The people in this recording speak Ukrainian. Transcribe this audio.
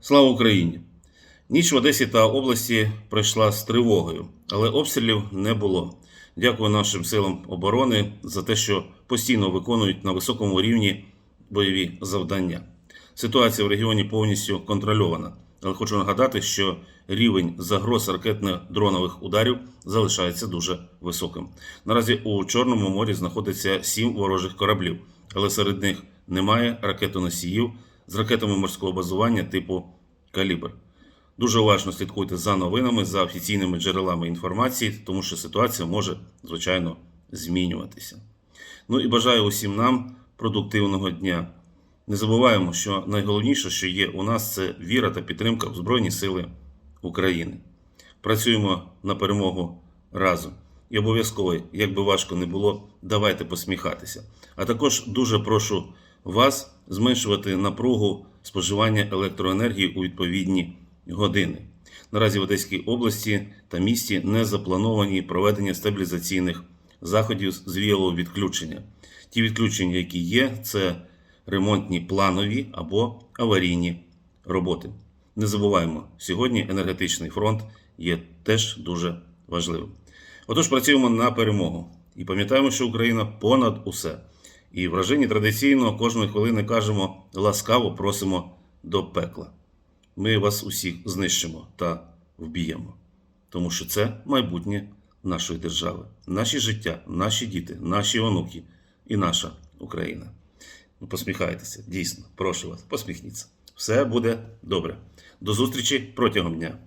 Слава Україні! Ніч в Одесі та області пройшла з тривогою, але обстрілів не було. Дякую нашим силам оборони за те, що постійно виконують на високому рівні бойові завдання. Ситуація в регіоні повністю контрольована, але хочу нагадати, що рівень загроз ракетно-дронових ударів залишається дуже високим. Наразі у Чорному морі знаходиться сім ворожих кораблів, але серед них немає ракетоносіїв з ракетами морського базування типу Калібр. Дуже уважно слідкуйте за новинами, за офіційними джерелами інформації, тому що ситуація може, звичайно, змінюватися. Ну і бажаю усім нам продуктивного дня. Не забуваємо, що найголовніше, що є у нас, це віра та підтримка в Збройні Сили України. Працюємо на перемогу разом. І обов'язково, як би важко не було, давайте посміхатися. А також дуже прошу вас зменшувати напругу споживання електроенергії у відповідні години. Наразі в Одеській області та місті не заплановані проведення стабілізаційних заходів з віялового відключення. Ті відключення, які є, це ремонтні планові або аварійні роботи. Не забуваємо, сьогодні енергетичний фронт є теж дуже важливим. Отож, працюємо на перемогу і пам'ятаємо, що Україна понад усе. І вражені традиційно кожної хвилини кажемо ласкаво просимо до пекла. Ми вас усіх знищимо та вб'ємо, тому що це майбутнє нашої держави, наші життя, наші діти, наші онуки і наша Україна. Ну, посміхайтеся, дійсно, прошу вас, посміхніться. Все буде добре. До зустрічі протягом дня.